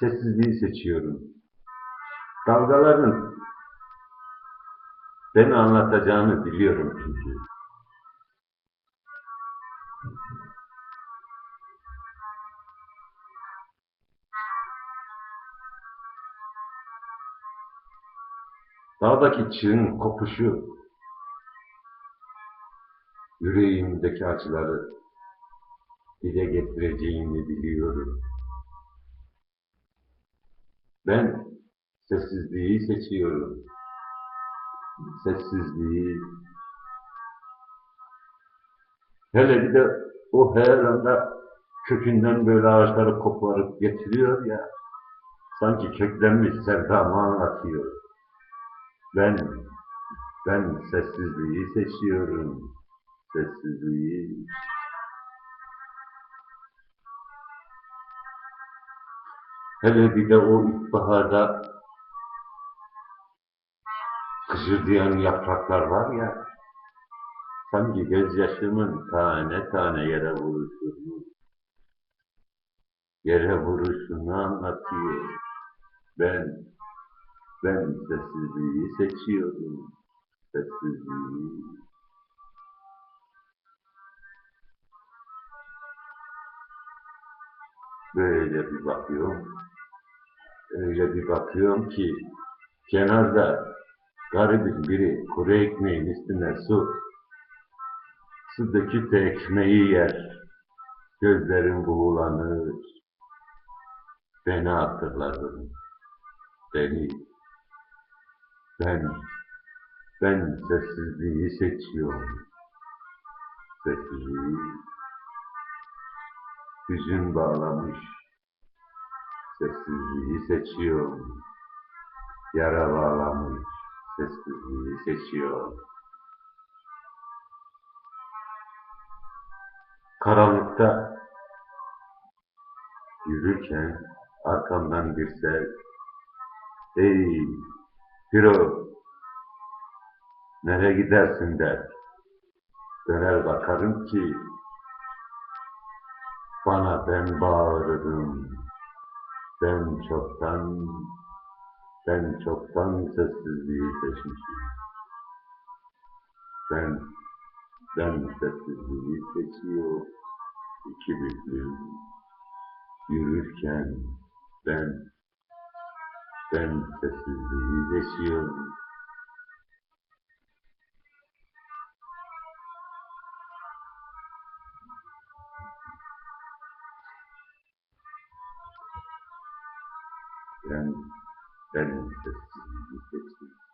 Sessizliği seçiyorum. Dalgaların beni anlatacağını biliyorum çünkü. Dağdaki çığın kopuşu, yüreğimdeki acıları dile getireceğini biliyorum. Ben sessizliği seçiyorum. Sessizliği. Hele bir de o her anda kökünden böyle ağaçları koparıp getiriyor ya, sanki köklenmiş sevdamı anlatıyor. Ben, ben sessizliği seçiyorum. Sessizliği. Hele bir de o ilkbaharda kıcırdayan yapraklar var ya, sanki gözyaşımın tane tane yere vuruşunu, yere vuruşunu anlatıyor. Ben, ben sessizliği seçiyorum. Sessizliği. Böyle bir bakıyorum. Öyle bir bakıyorum ki kenarda garibin biri kuru ekmeğin üstüne su su döküp ekmeği yer. Gözlerim buğulanır. Beni hatırladın. Beni. Ben, ben sessizliği seçiyorum. Sessizliği. Hüzün bağlamış. Sessizliği seçiyorum. Yara bağlamış. Sessizliği seçiyorum. Karanlıkta yürürken arkamdan bir ses. Ey Firo, nereye gidersin der. Döner bakarım ki bana ben bağırırım. Ben çoktan, ben çoktan sessizliği seçmişim. Ben, ben sessizliği seçiyor. İki büklüm yürürken ben, ben sessizliği seçiyorum. then then it, it, it,